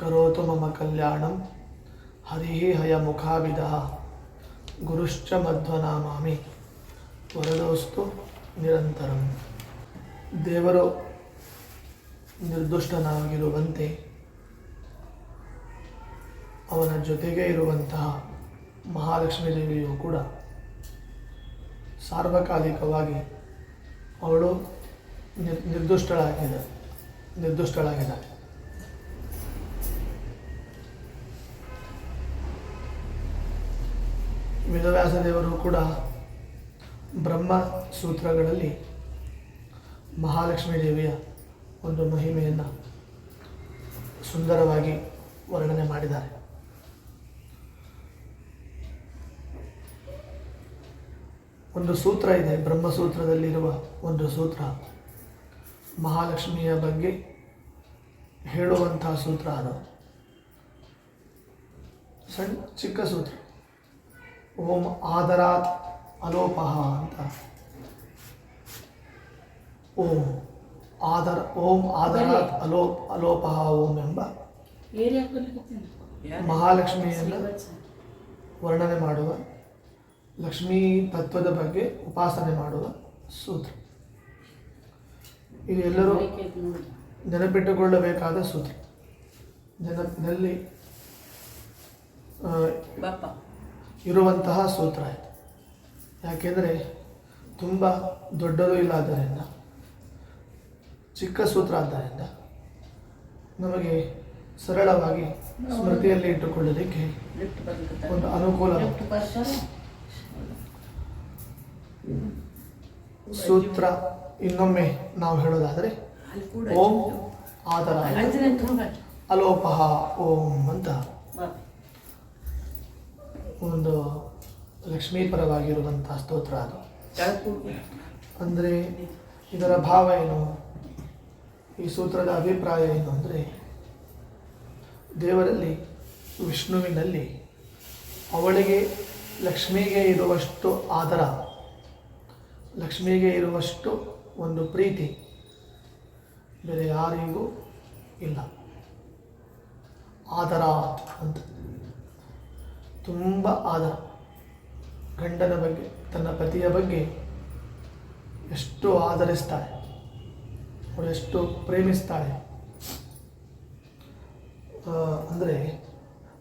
ಕರೋತು ಮಮ ಕಲ್ಯಾಣಂ ಹರಿ ಮುಖಾಭಿಧ ಗುರುಶ್ಚ ಮಧ್ವನಾಮಾಮಿ ವರದೋಸ್ತು ನಿರಂತರಂ ದೇವರು ನಿರ್ದುಷ್ಟನಾಗಿರುವಂತೆ, ಅವನ ಜೊತೆಗೆ ಇರುವಂತಹ ಮಹಾಲಕ್ಷ್ಮೀ ದೇವಿಯು ಕೂಡ ಸಾರ್ವಕಾಲಿಕವಾಗಿ ಅವಳು ನಿರ್ ನಿರ್ದುಷ್ಟಳಾಗಿದೆ, ನಿರ್ದುಷ್ಟಳಾಗಿದ್ದಾಳೆ. ವೇದವ್ಯಾಸ ದೇವರು ಕೂಡ ಬ್ರಹ್ಮ ಸೂತ್ರಗಳಲ್ಲಿ ಮಹಾಲಕ್ಷ್ಮೀ ದೇವಿಯ ಒಂದು ಮಹಿಮೆಯನ್ನು ಸುಂದರವಾಗಿ ವರ್ಣನೆ ಮಾಡಿದ್ದಾರೆ. ಒಂದು ಸೂತ್ರ ಇದೆ ಬ್ರಹ್ಮಸೂತ್ರದಲ್ಲಿರುವ ಒಂದು ಸೂತ್ರ. ಮಹಾಲಕ್ಷ್ಮಿಯ ಬಗ್ಗೆ ಹೇಳುವಂತಹ ಸೂತ್ರ ಅದು. ಸಣ್ಣ ಚಿಕ್ಕ ಸೂತ್ರ. ಓಂ ಆದರಾತ್ ಅಲೋಪಹ ಅಂತ. ಓಂ ಆದರ, ಓಂ ಆದರಾತ್ ಅಲೋ ಅಲೋಪಹ ಓಂ ಎಂಬ ಮಹಾಲಕ್ಷ್ಮಿಯನ್ನು ವರ್ಣನೆ ಮಾಡುವ ಲಕ್ಷ್ಮೀ ತತ್ವದ ಬಗ್ಗೆ ಉಪಾಸನೆ ಮಾಡುವ ಸೂತ್ರ. ಇದು ಎಲ್ಲರೂ ನೆನಪಿಟ್ಟುಕೊಳ್ಳಬೇಕಾದ ಸೂತ್ರ. ನೆನಪಿನಲ್ಲಿ ಇರುವಂತಹ ಸೂತ್ರ ಇದು. ಯಾಕೆಂದರೆ ತುಂಬ ದೊಡ್ಡದು ಇಲ್ಲ ಆದ್ದರಿಂದ ಚಿಕ್ಕ ಸೂತ್ರ ಆದ್ದರಿಂದ ನಮಗೆ ಸರಳವಾಗಿ ಸ್ಮೃತಿಯಲ್ಲಿ ಇಟ್ಟುಕೊಳ್ಳೋದಕ್ಕೆ ಒಂದು ಅನುಕೂಲ ಸೂತ್ರ ಇನ್ನೊಮ್ಮೆ ನಾವು ಹೇಳೋದಾದರೆ ಓಂ ಆದರ ಅಲೋಪಹ ಓಂ ಅಂತ ಒಂದು ಲಕ್ಷ್ಮೀ ಪರವಾಗಿರುವಂತಹ ಸ್ತೋತ್ರ ಅದು. ಅಂದರೆ ಇದರ ಭಾವ ಏನು? ಈ ಸೂತ್ರದ ಅಭಿಪ್ರಾಯ ಏನು ಅಂದರೆ, ದೇವರಲ್ಲಿ, ವಿಷ್ಣುವಿನಲ್ಲಿ ಅವಳಿಗೆ ಲಕ್ಷ್ಮಿಗೆ ಇರುವಷ್ಟು ಆದರ, ಲಕ್ಷ್ಮಿಗೆ ಇರುವಷ್ಟು ಒಂದು ಪ್ರೀತಿ ಬೇರೆ ಯಾರಿಗೂ ಇಲ್ಲ. ಆದರ ಅಂತ. ತುಂಬ ಆದರ ಗಂಡನ ಬಗ್ಗೆ, ತನ್ನ ಪತಿಯ ಬಗ್ಗೆ ಎಷ್ಟು ಆಧರಿಸ್ತಾಳೆ. ಅವಳು ಎಷ್ಟು ಪ್ರೇಮಿಸ್ತಾಳೆ. ಅಂದರೆ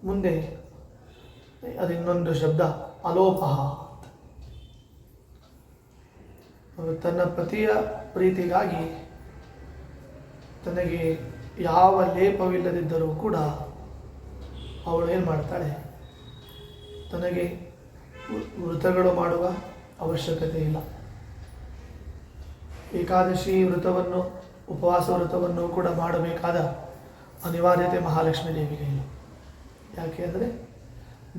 ಮುಂದೆ ಅದು ಇನ್ನೊಂದು ಶಬ್ದ ಅಲೋಪಹ ತನ್ನ ಪತಿಯ ಪ್ರೀತಿಗಾಗಿ ತನಗೆ ಯಾವ ಲೇಪವಿಲ್ಲದಿದ್ದರೂ ಕೂಡ ಅವಳು ಏನು ಮಾಡ್ತಾಳೆ? ತನಗೆ ವ್ರತಗಳು ಮಾಡುವ ಅವಶ್ಯಕತೆ ಇಲ್ಲ. ಏಕಾದಶಿ ವ್ರತವನ್ನು, ಉಪವಾಸ ವ್ರತವನ್ನು ಕೂಡ ಮಾಡಬೇಕಾದ ಅನಿವಾರ್ಯತೆ ಮಹಾಲಕ್ಷ್ಮೀ ದೇವಿಗೆ ಇಲ್ಲ. ಯಾಕೆ ಅಂದರೆ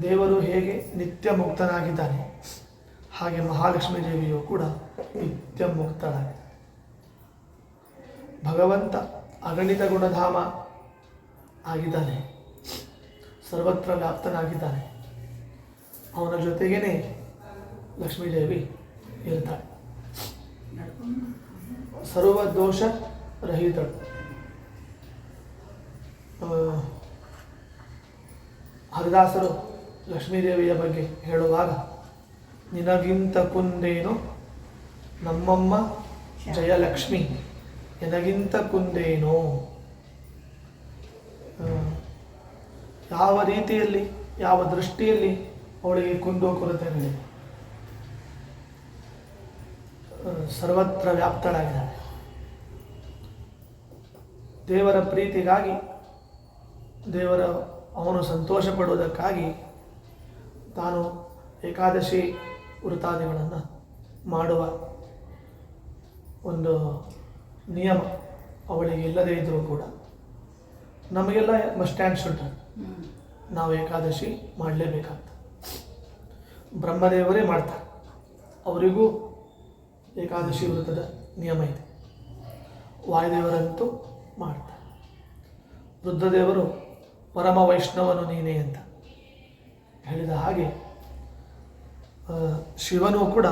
ದೇವರು ಹೇಗೆ ನಿತ್ಯ ಮುಕ್ತನಾಗಿದ್ದಾನೆ, ಹಾಗೆ ಮಹಾಲಕ್ಷ್ಮೀ ದೇವಿಯು ಕೂಡ ನಿತ್ಯ ಮುಕ್ತಳಾಗಿದೆ. ಭಗವಂತ ಅಗಣಿತ ಗುಣಧಾಮ ಆಗಿದ್ದಾನೆ, ಸರ್ವತ್ರ ವ್ಯಾಪ್ತನಾಗಿದ್ದಾನೆ. ಅವನ ಜೊತೆಗೇನೆ ಲಕ್ಷ್ಮೀದೇವಿ ಇರ್ತಾಳೆ. ಸರ್ವ ದೋಷ ರಹಿತಳು ಹರಿದಾಸರು ಲಕ್ಷ್ಮೀದೇವಿಯ ಬಗ್ಗೆ ಹೇಳುವಾಗ, ನಿನಗಿಂತ ಕುಂದೇನು ನಮ್ಮಮ್ಮ ಜಯಲಕ್ಷ್ಮಿ, ನಿನಗಿಂತ ಕುಂದೇನು? ಯಾವ ರೀತಿಯಲ್ಲಿ, ಯಾವ ದೃಷ್ಟಿಯಲ್ಲಿ ಅವಳಿಗೆ ಕುಂದು ಕೊರತೆಗಳಿವೆ ಆ, ಸರ್ವತ್ರ ವ್ಯಾಪ್ತಳಾಗಿದ್ದಾಳೆ. ದೇವರ ಪ್ರೀತಿಗಾಗಿ ದೇವರ ಅವನು ಸಂತೋಷ ಪಡುವುದಕ್ಕಾಗಿ ತಾನು ಏಕಾದಶಿ ವೃತಾದಿಗಳನ್ನು ಮಾಡುವ ಒಂದು ನಿಯಮ ಅವಳಿಗೆ ಇಲ್ಲದೇ ಇದ್ದರೂ ಕೂಡ. ನಮಗೆಲ್ಲ ಮಸ್ಟ್ ಸ್ಟ್ಯಾಂಡ್ ಶುಡ್ ನಾವು ಏಕಾದಶಿ ಮಾಡಲೇಬೇಕಾಗ್ತದೆ. ಬ್ರಹ್ಮದೇವರೇ ಮಾಡ್ತಾರೆ. ಅವರಿಗೂ ಏಕಾದಶಿ ವ್ರತದ ನಿಯಮ ಇದೆ. ವಾಯುದೇವರಂತೂ ಮಾಡ್ತಾರೆ. ವೃದ್ಧದೇವರು ಪರಮ ವೈಷ್ಣವನು ನೀನೇ ಅಂತ ಹೇಳಿದ ಹಾಗೆ ಶಿವನು ಕೂಡ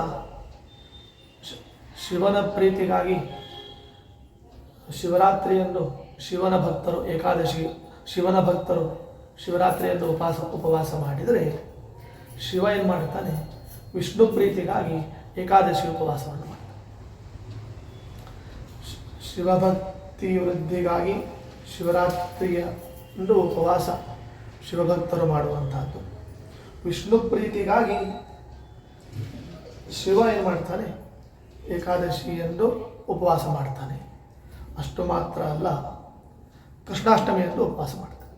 ಶಿವನ ಪ್ರೀತಿಗಾಗಿ ಶಿವರಾತ್ರಿಯನ್ನು ಶಿವನ ಭಕ್ತರು ಏಕಾದಶಿ, ಶಿವನ ಭಕ್ತರು ಶಿವರಾತ್ರಿಯನ್ನು ಉಪವಾಸ ಉಪವಾಸ ಮಾಡಿದರೆ ಶಿವ ಏನು ಮಾಡ್ತಾನೆ ವಿಷ್ಣು ಪ್ರೀತಿಗಾಗಿ ಏಕಾದಶಿ ಉಪವಾಸವನ್ನು ಮಾಡ್ತಾನೆ. ಶಿವಭಕ್ತಿ ವೃದ್ಧಿಗಾಗಿ ಶಿವರಾತ್ರಿಯ ಒಂದು ಉಪವಾಸ ಶಿವಭಕ್ತರು ಮಾಡುವಂತಹದ್ದು. ವಿಷ್ಣು ಪ್ರೀತಿಗಾಗಿ ಶಿವ ಏನು ಮಾಡ್ತಾನೆ? ಏಕಾದಶಿ ಎಂದು ಉಪವಾಸ ಮಾಡ್ತಾನೆ. ಅಷ್ಟು ಮಾತ್ರ ಅಲ್ಲ ಕೃಷ್ಣಾಷ್ಟಮಿ ಎಂದು ಉಪವಾಸ ಮಾಡ್ತಾನೆ.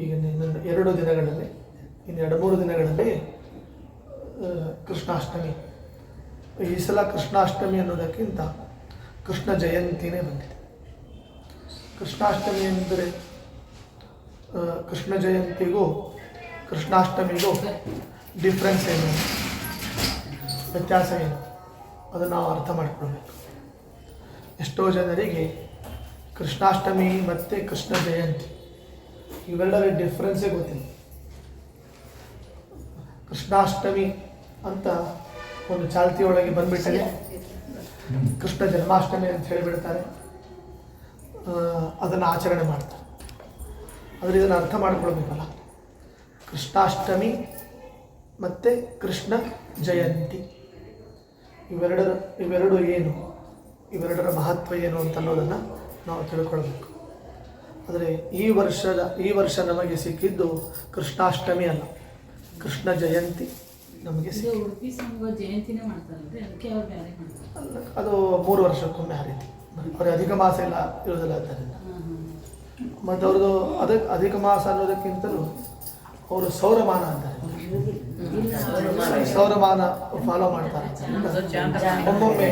ಈಗ ಇನ್ನೊಂದು ಎರಡು ದಿನಗಳಲ್ಲಿ, ಇನ್ನು ಎರಡು ಮೂರು ದಿನಗಳಲ್ಲಿ ಕೃಷ್ಣಾಷ್ಟಮಿ. ಈ ಸಲ ಕೃಷ್ಣಾಷ್ಟಮಿ ಅನ್ನೋದಕ್ಕಿಂತ ಕೃಷ್ಣ ಜಯಂತಿನೇ ಬಂದಿದೆ. ಕೃಷ್ಣಾಷ್ಟಮಿ ಅಂದರೆ ಕೃಷ್ಣ ಜಯಂತಿಗೂ ಕೃಷ್ಣಾಷ್ಟಮಿಗೂ ಡಿಫ್ರೆನ್ಸ್ ಏನು? ವ್ಯತ್ಯಾಸ ಏನು? ಅದನ್ನು ನಾವು ಅರ್ಥ ಮಾಡಿಕೊಳ್ಬೇಕು. ಎಷ್ಟೋ ಜನರಿಗೆ ಕೃಷ್ಣಾಷ್ಟಮಿ ಮತ್ತು ಕೃಷ್ಣ ಜಯಂತಿ. ಇವೆರಡರ ಡಿಫ್ರೆನ್ಸೇ ಗೊತ್ತಿಲ್ಲ. ಕೃಷ್ಣಾಷ್ಟಮಿ ಅಂತ ಒಂದು ಚಾಲ್ತಿಯೊಳಗೆ ಬಂದ್ಬಿಟ್ಟರೆ ಕೃಷ್ಣ ಜನ್ಮಾಷ್ಟಮಿ ಅಂತ ಹೇಳಿಬಿಡ್ತಾರೆ. ಅದನ್ನು ಆಚರಣೆ ಮಾಡ್ತಾರೆ. ಆದರೆ ಇದನ್ನು ಅರ್ಥ ಮಾಡ್ಕೊಳ್ಬೇಕಲ್ಲ. ಕೃಷ್ಣಾಷ್ಟಮಿ ಮತ್ತು ಕೃಷ್ಣ ಜಯಂತಿ. ಇವೆರಡರ, ಇವೆರಡು ಏನು? ಇವೆರಡರ ಮಹತ್ವ ಏನು ಅಂತ ಅನ್ನೋದನ್ನು ನಾವು ತಿಳ್ಕೊಳ್ಬೇಕು. ಆದರೆ ಈ ವರ್ಷದ ಈ ವರ್ಷ ನಮಗೆ ಸಿಕ್ಕಿದ್ದು ಕೃಷ್ಣಾಷ್ಟಮಿ ಅಲ್ಲ. ಕೃಷ್ಣ ಜಯಂತಿ ನಮಗೆ ಉಡುಪಿ ಜಯಂತಿನೇ ಮಾಡ್ತಾರೆ ಅದು ಮೂರು ವರ್ಷಕ್ಕೊಮ್ಮೆ ಆ ರೀತಿ ಅವ್ರಿಗೆ ಅಧಿಕ ಮಾಸ ಇಲ್ಲ ಇರೋದಿಲ್ಲ ಆದ್ದರಿಂದ ಮತ್ತು ಅವ್ರದ್ದು ಅದಕ್ಕೆ ಅಧಿಕ ಮಾಸ ಅನ್ನೋದಕ್ಕಿಂತಲೂ ಅವರು ಸೌರಮಾನ ಅಂತಾರೆ. ಸೌರಮಾನ ಫಾಲೋ ಮಾಡ್ತಾರೆ. ಒಮ್ಮೊಮ್ಮೆ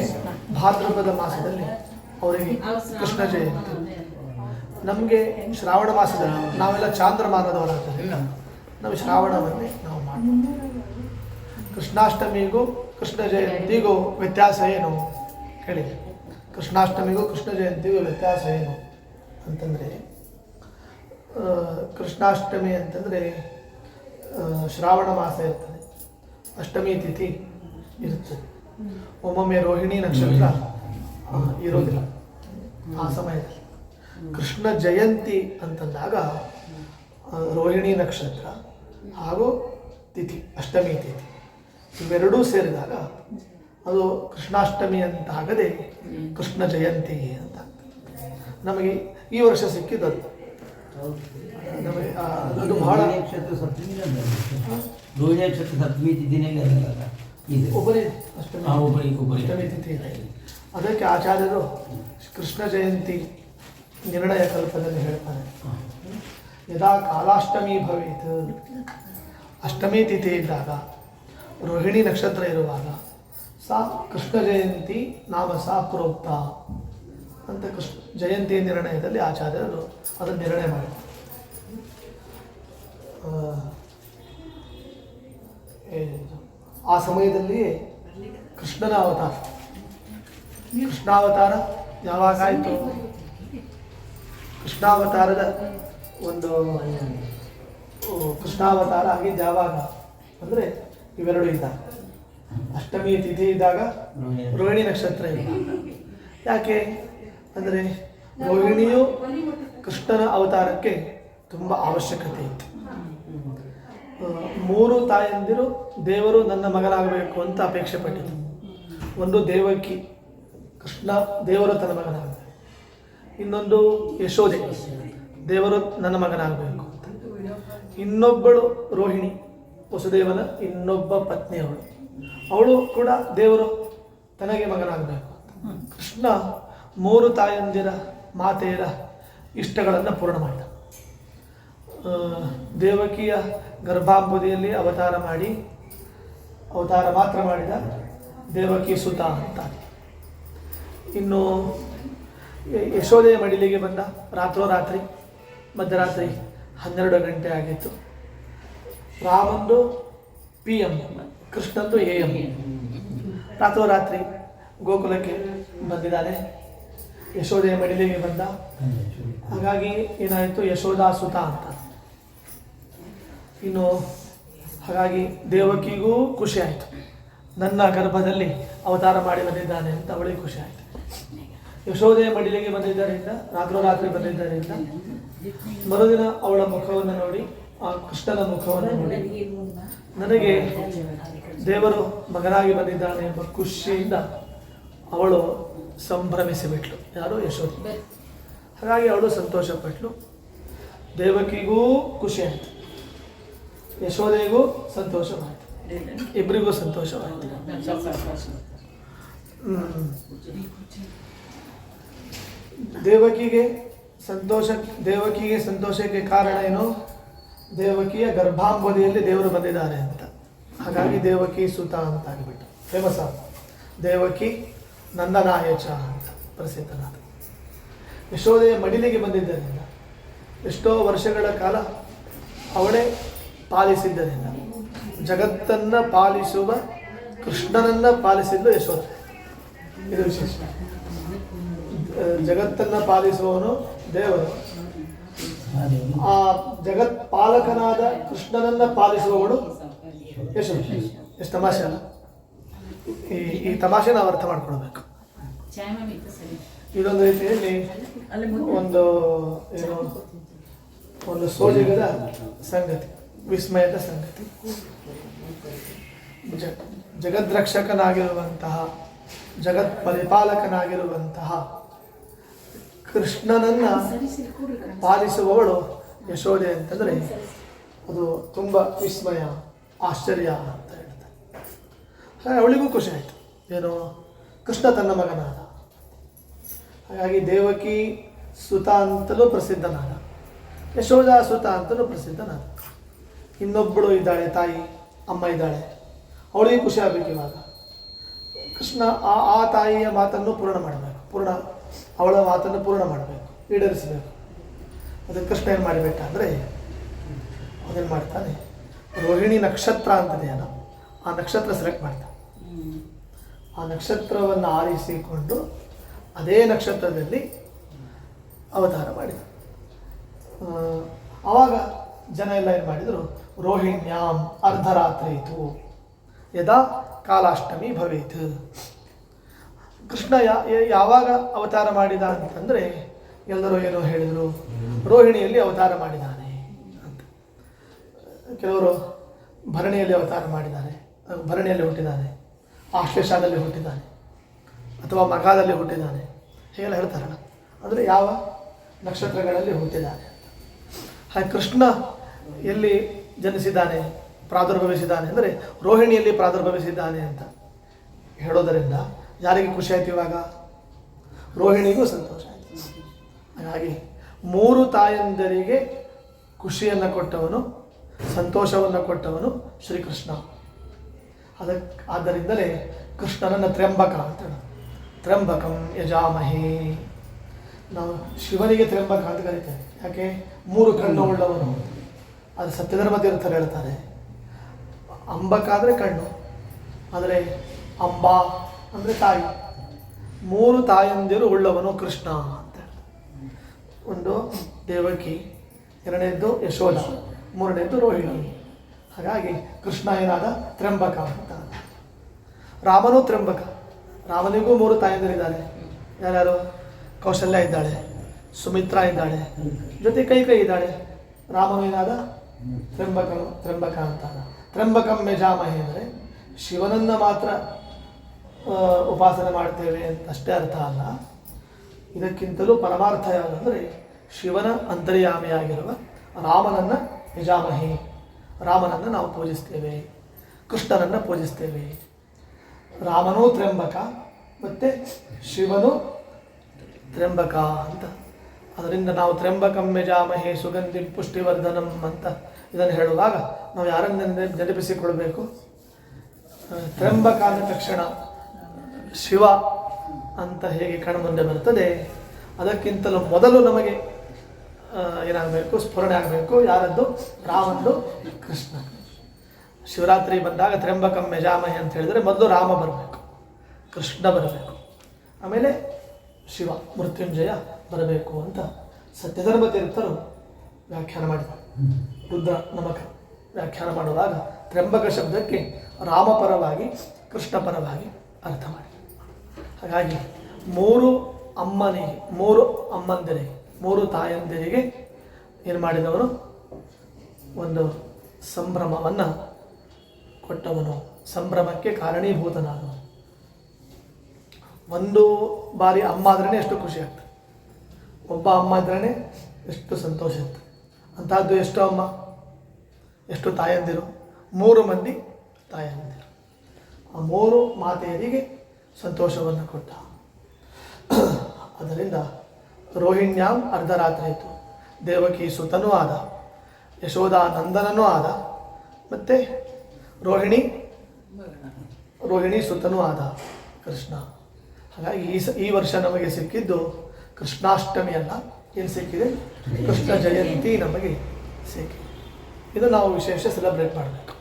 ಭಾದ್ರಪದ ಮಾಸದಲ್ಲಿ ಅವರಿಗೆ ಕೃಷ್ಣ ಜಯಂತಿ. ನಮಗೆ ಶ್ರಾವಣ ಮಾಸದ ನಾವೆಲ್ಲ ಚಾಂದ್ರಮಾನದವರಾಗ್ತದೆ ನಾವು ಶ್ರಾವಣವನ್ನೇ ನಾವು ಮಾಡ್ತೀವಿ. ಕೃಷ್ಣಾಷ್ಟಮಿಗೂ ಕೃಷ್ಣ ಜಯಂತಿಗೂ ವ್ಯತ್ಯಾಸ ಏನು? ಹೇಳಿ. ಕೃಷ್ಣಾಷ್ಟಮಿಗೂ ಕೃಷ್ಣ ಜಯಂತಿಗೂ ವ್ಯತ್ಯಾಸ ಏನು ಅಂತಂದರೆ ಕೃಷ್ಣಾಷ್ಟಮಿ ಅಂತಂದರೆ ಶ್ರಾವಣ ಮಾಸ ಇರ್ತದೆ. ಅಷ್ಟಮಿ ತಿಥಿ ಇರ್ತದೆ ಒಮ್ಮೊಮ್ಮೆ ರೋಹಿಣಿ ನಕ್ಷತ್ರ ಇರೋದಿಲ್ಲ. ಆ ಸಮಯದಲ್ಲಿ. ಕೃಷ್ಣ ಜಯಂತಿ ಅಂತಂದಾಗ ರೋಹಿಣಿ ನಕ್ಷತ್ರ ಹಾಗೂ ತಿಥಿ ಅಷ್ಟಮಿ ತಿಥಿ ಇವೆರಡೂ ಸೇರಿದಾಗ ಅದು ಕೃಷ್ಣಾಷ್ಟಮಿ ಅಂತಾಗದೆ ಕೃಷ್ಣ ಜಯಂತಿ ಅಂತ ನಮಗೆ ಈ ವರ್ಷ ಸಿಕ್ಕಿದ್ದು ನಮಗೆ ಅದು ಬಹಳ ನಕ್ಷತ್ರ ರೋಹಿಣಿ ನಕ್ಷತ್ರ ಸಪ್ತಮಿ ತಿಥಿನೇ ಅಷ್ಟಮಿ. ಅಷ್ಟಮಿ ತಿಥಿ ಅದಕ್ಕೆ ಆಚಾರ್ಯರು ಕೃಷ್ಣ ಜಯಂತಿ ನಿರ್ಣಯ ಕಲ್ಪದಲ್ಲಿ ಹೇಳ್ತಾರೆ ಯದಾ ಕಾಲಾಷ್ಟಮಿ ಭವೇತ್. ಅಷ್ಟಮಿ ತಿಥಿ ಇದ್ದಾಗ ರೋಹಿಣಿ ನಕ್ಷತ್ರ ಇರುವಾಗ ಸಾ ಕೃಷ್ಣ ಜಯಂತಿ ನಾಮ ಸಾ ಪ್ರೋಕ್ತ ಅಂತ ಕೃಷ್ಣ ಜಯಂತಿ ನಿರ್ಣಯದಲ್ಲಿ ಆಚಾರ್ಯರು ಅದನ್ನು ನಿರ್ಣಯ ಮಾಡಿದ್ದಾರೆ ಆ, ಸಮಯದಲ್ಲಿ ಕೃಷ್ಣನ ಅವತಾರ. ಕೃಷ್ಣಾವತಾರ ಯಾವಾಗ ಆಯಿತು? ಕೃಷ್ಣಾವತಾರದ ಒಂದು ಕೃಷ್ಣಾವತಾರ ಹಾಗೆ ಜಾವಾಗ ಅಂದರೆ ಇವೆರಡು ಇದ್ದ. ಅಷ್ಟಮಿ ತಿಥಿ ಇದ್ದಾಗ ರೋಹಿಣಿ ನಕ್ಷತ್ರ ಇಲ್ಲ ಯಾಕೆ? ಅಂದರೆ ರೋಹಿಣಿಯು ಕೃಷ್ಣನ ಅವತಾರಕ್ಕೆ ತುಂಬ ಅವಶ್ಯಕತೆ ಇತ್ತು. ಮೂರು ತಾಯಂದಿರು ದೇವರು ನನ್ನ ಮಗನಾಗಬೇಕು ಅಂತ ಅಪೇಕ್ಷೆ ಪಟ್ಟಿತು. ಒಂದು ದೇವಕಿ, ಕೃಷ್ಣ ದೇವರು ತನ್ನ ಮಗನಾಗಬೇಕು. ಇನ್ನೊಂದು ಯಶೋದೆ ದೇವರು ನನ್ನ ಮಗನಾಗಬೇಕು ಇನ್ನೊಬ್ಬಳು ರೋಹಿಣಿ, ವಸುದೇವನ ಇನ್ನೊಬ್ಬ ಪತ್ನಿಯವಳು. ಅವಳು ಕೂಡ ದೇವರು ತನಗೆ ಮಗನಾಗಬೇಕು ಕೃಷ್ಣ ಮೂರು ತಾಯಂದಿರ ಮಾತೆಯರ ಇಷ್ಟಗಳನ್ನು ಪೂರ್ಣ ಮಾಡಿದ. ದೇವಕಿಯ ಗರ್ಭಾಂಬುದಿಯಲ್ಲಿ ಅವತಾರ ಮಾಡಿ, ಅವತಾರ ಮಾತ್ರ ಮಾಡಿದ ದೇವಕಿ ಸುತ ಅಂತ. ಇನ್ನು ಯಶೋದೆಯ ಮಡಿಲಿಗೆ ಬಂದ ರಾತ್ರೋರಾತ್ರಿ ಮಧ್ಯರಾತ್ರಿ ಹನ್ನೆರಡು ಗಂಟೆ ಆಗಿತ್ತು. ರಾಮಂದು ಪಿ ಎಂ ಕೃಷ್ಣಂದು ಎ ಎಂ ರಾತ್ರೋರಾತ್ರಿ ಗೋಕುಲಕ್ಕೆ ಬಂದಿದ್ದಾನೆ. ಯಶೋದೆಯ ಮಡಿಲಿಗೆ ಬಂದ. ಹಾಗಾಗಿ ಏನಾಯಿತು? ಯಶೋದಾಸುತ ಅಂತ. ಇನ್ನು ಹಾಗಾಗಿ ದೇವಕಿಗೂ ಖುಷಿ ಆಯಿತು. ನನ್ನ ಗರ್ಭದಲ್ಲಿ ಅವತಾರ ಮಾಡಿ ಬಂದಿದ್ದಾನೆ ಅಂತ ಅವಳಿಗೆ ಖುಷಿ ಆಯಿತು. ಯಶೋದೆಯ ಮಡಿಲಿಗೆ ಬಂದಿದ್ದರಿಂದ ರಾತ್ರೋರಾತ್ರಿ ಬಂದಿದ್ದರಿಂದ ಮರುದಿನ ಅವಳ ಮುಖವನ್ನು ನೋಡಿ, ಆ ಕೃಷ್ಣನ ಮುಖವನ್ನು ನೋಡಿ. ನನಗೆ ದೇವರು ಮಗನಾಗಿ ಬಂದಿದ್ದಾನೆ ಎಂಬ ಖುಷಿಯಿಂದ ಅವಳು ಸಂಭ್ರಮಿಸಿಬಿಟ್ಲು. ಯಾರು? ಯಶೋದೆ ಹಾಗಾಗಿ ಅವಳು ಸಂತೋಷಪಟ್ಲು. ದೇವಕಿಗೂ ಖುಷಿ ಆಯಿತು. ಯಶೋದೆಗೂ ಸಂತೋಷವಾಯಿತು. ಇಬ್ಬರಿಗೂ ಸಂತೋಷವಾಯಿತು. ದೇವಕಿಗೆ ಸಂತೋಷ, ದೇವಕಿಗೆ ಸಂತೋಷಕ್ಕೆ ಕಾರಣ ಏನು? ದೇವಕಿಯ ಗರ್ಭಾಂಬುದಿಯಲ್ಲಿ ದೇವರು ಬಂದಿದ್ದಾರೆ ಅಂತ. ಹಾಗಾಗಿ ದೇವಕಿ ಸುತ ಅಂತ ಆಗಿಬಿಟ್ಟು. ಫೇಮಸ್ ಆದ ದೇವಕಿ ನಂದನಾಯಚ ಅಂತ ಪ್ರಸಿದ್ಧನಾದ. ಯಶೋದೆಯ ಮಡಿಲಿಗೆ ಬಂದಿದ್ದರಿಂದ, ಎಷ್ಟೋ ವರ್ಷಗಳ ಕಾಲ ಅವಳೇ ಪಾಲಿಸಿದ್ದರಿಂದ, ಜಗತ್ತನ್ನು ಪಾಲಿಸುವ ಕೃಷ್ಣನನ್ನು ಪಾಲಿಸಿದ್ದು ಯಶೋಧೆ. ಇದು ವಿಶೇಷ. ಜಗತ್ತನ್ನ ಪಾಲಿಸುವವನು ದೇವರು. ಆ ಜಗತ್ ಪಾಲಕನಾದ ಕೃಷ್ಣನನ್ನ ಪಾಲಿಸುವವನು ಯಶೋಧ ಎಷ್ಟು ತಮಾಷೆ ಅಲ್ಲ. ಈ ಈ ತಮಾಷೆ ನಾವು ಅರ್ಥ ಮಾಡ್ಕೊಳ್ಬೇಕು. ಇದೊಂದು ರೀತಿಯಲ್ಲಿ ಒಂದು, ಏನು, ಒಂದು ಸೋಜಿಗದ ಸಂಗತಿ, ವಿಸ್ಮಯದ ಸಂಗತಿ. ಜಗದ್ರಕ್ಷಕನಾಗಿರುವಂತಹ ಜಗತ್ ಪರಿಪಾಲಕನಾಗಿರುವಂತಹ ಕೃಷ್ಣನನ್ನ. ಪಾಲಿಸುವವಳು ಯಶೋದೆ ಅಂತಂದ್ರೆ ಅದು ತುಂಬ ವಿಸ್ಮಯ, ಆಶ್ಚರ್ಯ ಅಂತ ಹೇಳ್ತಾರೆ. ಹಾಗೆ ಅವಳಿಗೂ ಖುಷಿ ಆಯಿತು. ಏನು, ಕೃಷ್ಣ ತನ್ನ ಮಗನಾದ. ಹಾಗಾಗಿ ದೇವಕಿ ಸುತ ಅಂತಲೂ ಪ್ರಸಿದ್ಧನಾದ. ಯಶೋಧ ಸುತ ಅಂತಲೂ ಪ್ರಸಿದ್ಧನಾದ. ಇನ್ನೊಬ್ಬಳು ಇದ್ದಾಳೆ, ತಾಯಿ, ಅಮ್ಮ ಇದ್ದಾಳೆ. ಅವಳಿಗೆ ಖುಷಿ ಆಗಬೇಕು ಇವಾಗ. ಕೃಷ್ಣ ಆ ಆ ತಾಯಿಯ ಮಾತನ್ನು ಪೂರ್ಣ ಮಾಡಬೇಕು. ಪೂರ್ಣ ಅವಳ ಮಾತನ್ನು ಪೂರ್ಣ ಮಾಡಬೇಕು, ಈಡೇರಿಸಬೇಕು. ಅದಕ್ಕೆ ಕೃಷ್ಣ ಏನು? ಮಾಡಬೇಕಂದ್ರೆ ಅವನೇನು ಮಾಡ್ತಾನೆ? ರೋಹಿಣಿ ನಕ್ಷತ್ರ ಅಂತದೆಯಲ್ಲ, ಆ ನಕ್ಷತ್ರ ಸೆಲೆಕ್ಟ್ ಮಾಡ್ತಾನೆ. ಆ ನಕ್ಷತ್ರವನ್ನು ಆರಿಸಿಕೊಂಡು ಅದೇ ನಕ್ಷತ್ರದಲ್ಲಿ ಅವತಾರ ಮಾಡಿದ. ಆವಾಗ ಜನ ಎಲ್ಲ ಏನು ಮಾಡಿದರು? ರೋಹಿಣ್ಯಾಂ ಅರ್ಧರಾತ್ರಿ ಇತ್ತು ಯದಾ ಕಾಲಾಷ್ಟಮಿ ಭವೇತ್. ಕೃಷ್ಣ ಯಾವಾಗ ಅವತಾರ ಮಾಡಿದ ಅಂತಂದರೆ ಎಲ್ಲರೂ ಏನೋ ಹೇಳಿದರು. ರೋಹಿಣಿಯಲ್ಲಿ ಅವತಾರ ಮಾಡಿದ್ದಾನೆ ಅಂತ. ಕೆಲವರು ಭರಣಿಯಲ್ಲಿ ಅವತಾರ ಮಾಡಿದ್ದಾರೆ. ಭರಣಿಯಲ್ಲಿ ಹುಟ್ಟಿದ್ದಾನೆ ಆಶ್ಲೇಷದಲ್ಲಿ ಹುಟ್ಟಿದ್ದಾನೆ ಅಥವಾ ಮಗಾದಲ್ಲಿ ಹುಟ್ಟಿದ್ದಾನೆ ಹೀಗೆಲ್ಲ ಹೇಳ್ತಾರಲ್ಲ. ಅಂದರೆ ಯಾವ ನಕ್ಷತ್ರಗಳಲ್ಲಿ ಹುಟ್ಟಿದ್ದಾನೆ ಹಾಗೆ ಕೃಷ್ಣ ಎಲ್ಲಿ ಜನಿಸಿದ್ದಾನೆ, ಪ್ರಾದುರ್ಭವಿಸಿದ್ದಾನೆ ಅಂದರೆ ರೋಹಿಣಿಯಲ್ಲಿ ಪ್ರಾದುರ್ಭವಿಸಿದ್ದಾನೆ ಅಂತ ಹೇಳೋದರಿಂದ ಯಾರಿಗೆ ಖುಷಿ ಆಯ್ತು ಇವಾಗ? ರೋಹಿಣಿಗೂ ಸಂತೋಷ ಆಯಿತು. ಹಾಗಾಗಿ ಮೂರು ತಾಯಂದರಿಗೆ ಖುಷಿಯನ್ನು ಕೊಟ್ಟವನು, ಸಂತೋಷವನ್ನು ಕೊಟ್ಟವನು ಶ್ರೀಕೃಷ್ಣ. ಅದಕ್ಕೆ ಆದ್ದರಿಂದಲೇ ಕೃಷ್ಣನನ್ನು ತ್ರ್ಯಂಬಕ ಅಂತ ತ್ರ್ಯಂಬಕಂ ಯಜಾಮಹೇ. ನಾವು ಶಿವನಿಗೆ ತ್ರ್ಯಂಬಕ ಅಂತ ಕರಿತೇವೆ. ಯಾಕೆ? ಮೂರು ಕಣ್ಣು ಉಳ್ಳವನು. ಅದು ಸತ್ಯಧರ್ಮ ತೀರ್ಥರು ಹೇಳ್ತಾರೆ. ಅಂಬಕ ಅಂದರೆ ಕಣ್ಣು. ಆದರೆ ಅಂಬಾ ಅಂದರೆ ತಾಯಿ. ಮೂರು ತಾಯಂದಿರು ಉಳ್ಳವನು ಕೃಷ್ಣ ಅಂತ ಒಂದು ದೇವಕಿ, ಎರಡನೇದ್ದು ಯಶೋಧ, ಮೂರನೇದ್ದು ರೋಹಿಣಿ. ಹಾಗಾಗಿ ಕೃಷ್ಣ ಏನಾದ? ತ್ರಂಬಕ ಅಂತ. ರಾಮನೂ ತ್ರಂಬಕ ರಾಮನಿಗೂ ಮೂರು ತಾಯಂದಿರಿದ್ದಾರೆ. ಯಾರ್ಯಾರು? ಕೌಶಲ್ಯ ಇದ್ದಾಳೆ, ಸುಮಿತ್ರಾ ಇದ್ದಾಳೆ, ಜೊತೆ ಕೈ ಕೈ ಇದ್ದಾಳೆ. ರಾಮನು ಏನಾದ? ತ್ರಂಬಕ ತ್ರಂಬಕ ಅಂತ. ತ್ರಂಬಕಂ ಮೆಜಾಮಹೆ ಅಂದರೆ ಶಿವನನ್ನು ಮಾತ್ರ ಉಪಾಸನೆ ಮಾಡ್ತೇವೆ ಅಂತ ಅಷ್ಟೇ ಅರ್ಥ ಅಲ್ಲ. ಇದಕ್ಕಿಂತಲೂ ಪರಮಾರ್ಥ ಯಾವುದಂದರೆ ಶಿವನ ಅಂತರ್ಯಾಮಿಯಾಗಿರುವ ರಾಮನನ್ನು ನಿಜಾಮಹಿ. ರಾಮನನ್ನು ನಾವು ಪೂಜಿಸ್ತೇವೆ, ಕೃಷ್ಣನನ್ನು ಪೂಜಿಸ್ತೇವೆ. ರಾಮನೂ ತ್ರ್ಯಂಬಕ ಮತ್ತು ಶಿವನು ತ್ರ್ಯಂಬಕ ಅಂತ. ಅದರಿಂದ ನಾವು ತ್ರ್ಯಂಬಕಂ ಯಜಾಮಹೇ ಸುಗಂಧಿ ಪುಷ್ಟಿವರ್ಧನಂ ಅಂತ ಇದನ್ನು ಹೇಳುವಾಗ ನಾವು ಯಾರನ್ನ ನೆನೆ- ನೆನಪಿಸಿಕೊಳ್ಬೇಕು ತ್ರ್ಯಂಬಕ ಅಂದ ತಕ್ಷಣ ಶಿವ ಅಂತ ಹೇಗೆ ಕಣ್ಮುಂದೆ ಬರ್ತದೆ ಅದಕ್ಕಿಂತಲೂ ಮೊದಲು ನಮಗೆ ಏನಾಗಬೇಕು, ಸ್ಫುರಣೆ ಆಗಬೇಕು, ಯಾರದ್ದು? ರಾಮಂದು ಕೃಷ್ಣ. ಶಿವರಾತ್ರಿ ಬಂದಾಗ ತ್ರ್ಯಂಬಕಂ ಯಜಾಮಹಿ ಅಂತ ಹೇಳಿದರೆ ಮೊದಲು ರಾಮ ಬರಬೇಕು, ಕೃಷ್ಣ ಬರಬೇಕು, ಆಮೇಲೆ ಶಿವ ಮೃತ್ಯುಂಜಯ ಬರಬೇಕು ಅಂತ ಸತ್ಯಧರ್ಮ ತೀರ್ಥರು ವ್ಯಾಖ್ಯಾನ ಮಾಡಿದ್ದಾರೆ. ರುದ್ರ ನಮಕ ವ್ಯಾಖ್ಯಾನ ಮಾಡುವಾಗ ತ್ರ್ಯಂಬಕ ಶಬ್ದಕ್ಕೆ ರಾಮಪರವಾಗಿ ಕೃಷ್ಣ ಪರವಾಗಿ ಅರ್ಥ ಮಾಡಿ. ಹಾಗಾಗಿ ಮೂರು ಅಮ್ಮನಿಗೆ, ಮೂರು ಅಮ್ಮಂದಿರಿಗೆ, ಮೂರು ತಾಯಂದಿರಿಗೆ ಏನು ಮಾಡಿದವನು? ಒಂದು ಸಂಭ್ರಮವನ್ನು ಕೊಟ್ಟವನು. ಸಂಭ್ರಮಕ್ಕೆ ಕಾರಣೀಭೂತನಾದವನು. ಒಂದು ಬಾರಿ ಅಮ್ಮ ಆದ್ರೇ ಎಷ್ಟು ಖುಷಿ ಆಗ್ತದೆ. ಒಬ್ಬ ಅಮ್ಮ ಇದ್ರೇ ಎಷ್ಟು ಸಂತೋಷ ಇತ್ತು ಅಂಥದ್ದು ಎಷ್ಟು ಅಮ್ಮ? ಎಷ್ಟು ತಾಯಂದಿರು? ಮೂರು ಮಂದಿ ತಾಯಂದಿರು. ಆ ಮೂರು ಮಾತೆಯರಿಗೆ ಸಂತೋಷವನ್ನು ಕೊಟ್ಟ. ಅದರಿಂದ ರೋಹಿಣ್ಯಾಂ ಅರ್ಧರಾತ್ರಿ ಆಯಿತು ದೇವಕಿ ಸುತನೂ ಆದ. ಯಶೋಧಾನಂದನನೂ ಆದ. ಮತ್ತು ರೋಹಿಣಿ ರೋಹಿಣಿ ಸುತನೂ ಆದ ಕೃಷ್ಣ. ಹಾಗಾಗಿ ಈ ಸ, ಈ ವರ್ಷ ನಮಗೆ ಸಿಕ್ಕಿದ್ದು ಕೃಷ್ಣಾಷ್ಟಮಿ ಅಲ್ಲ ಏನು ಸಿಕ್ಕಿದೆ? ಕೃಷ್ಣ ಜಯಂತಿ ನಮಗೆ ಸಿಕ್ಕಿದೆ. ಇದು ನಾವು ವಿಶೇಷ ಸೆಲೆಬ್ರೇಟ್ ಮಾಡಬೇಕು.